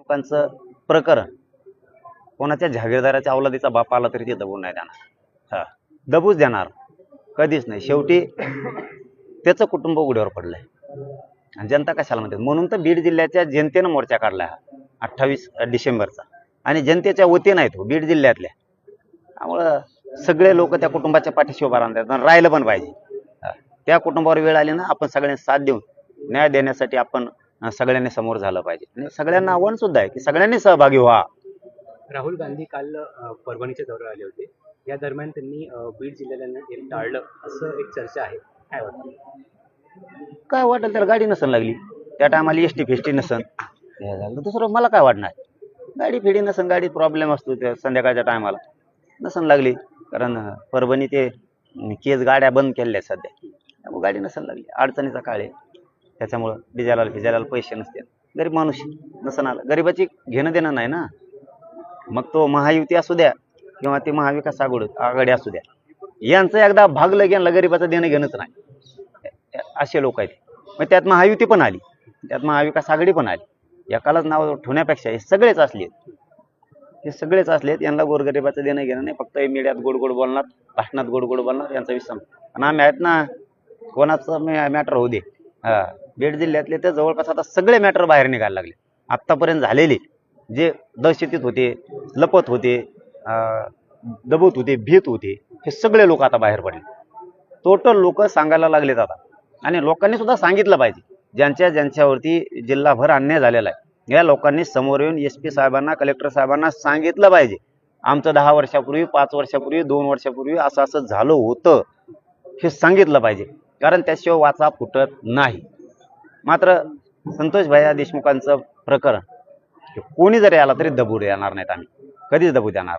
लोकांचं प्रकरण. कोणाच्या जागीरदाराच्या अवलादीचा बाप आला तरी ते दबून नाही देणार. हा दबूच देणार. कधीच नाही. शेवटी त्याचं कुटुंब उघड्यावर पडलंय. आणि जनता कशाला म्हणते? म्हणून तर बीड जिल्ह्याच्या जनतेनं मोर्चा काढला हा अठ्ठावीस डिसेंबरचा. आणि जनतेच्या वतीनं आहे तो बीड जिल्ह्यातल्या. त्यामुळं सगळे लोक त्या कुटुंबाच्या पाठीशी उभा राहतात राहिलं पण पाहिजे. त्या कुटुंबावर वेळ आली ना आपण सगळ्यांनी साथ देऊन न्याय देण्यासाठी आपण सगळ्यांनी समोर झालं पाहिजे. आणि सगळ्यांना आव्हान सुद्धा आहे की सगळ्यांनी सहभागी व्हा. राहुल गांधी काल परभणीच्या दौऱ्यावर आले होते. या दरम्यान त्यांनी बीड जिल्ह्याला टाळलं असं एक चर्चा आहे. काय वाटतं? काय वाटेल त्याला? गाडी नसन लागली. त्या टायमाला एस टी फेस्टी नसन. तर दुसरं मला काय वाटणार? गाडी फिडी नसन गाडी प्रॉब्लेम असतो त्या संध्याकाळच्या टायमाला. नसन लागली. कारण परभणी ते केस गाड्या बंद केलेल्या आहेत सध्या. गाडी नसन लागली. अडचणीचा काळ आहे. त्याच्यामुळं डिझेलाला फिजायला पैसे नसते गरीब माणूस नसन आला गरीबाची घेणं देणं नाही ना. मग तो महायुती असू द्या किंवा ते महाविकास आघाडी आघाडी असू द्या. यांचं एकदा भागलं गेलं गरीबाचं देणं घेणंच नाही. असे लोक आहेत. मग त्यात महायुती पण आली. त्यात महाविकास आघाडी पण आली. एकालाच नाव ठेवण्यापेक्षा हे सगळेच असले हे सगळेच असलेत यांना गोरगरिबाचं देणं घेणं नाही. फक्त मीडियात गोड गोड बोलणार भाषणात गोड गोड बोलणार यांचा विसम आणि आम्ही आहेत ना कोणाचं मॅटर होऊ दे. हा. बीड जिल्ह्यातले तर जवळपास आता सगळे मॅटर बाहेर निघायला लागले. आत्तापर्यंत झालेले जे दहशतीत होते लपत होते दबत होते भीत होते हे सगळे लोक आता बाहेर पडले. टोटल लोक सांगायला लागलेत आता. आणि लोकांनी सुद्धा सांगितलं पाहिजे. ज्यांच्या ज्यांच्यावरती जिल्हाभर अन्याय झालेला आहे या लोकांनी समोर येऊन एस पी साहेबांना कलेक्टर साहेबांना सांगितलं पाहिजे. आमचं दहा वर्षापूर्वी पाच वर्षापूर्वी दोन वर्षापूर्वी असं असं झालं होतं हे सांगितलं पाहिजे. कारण त्याशिवाय वाचा फुटत नाही. मात्र संतोष भैया देशमुखांचं प्रकरण कोणी जरी आला तरी दबू देणार नाहीत आम्ही. कधीच दबू देणार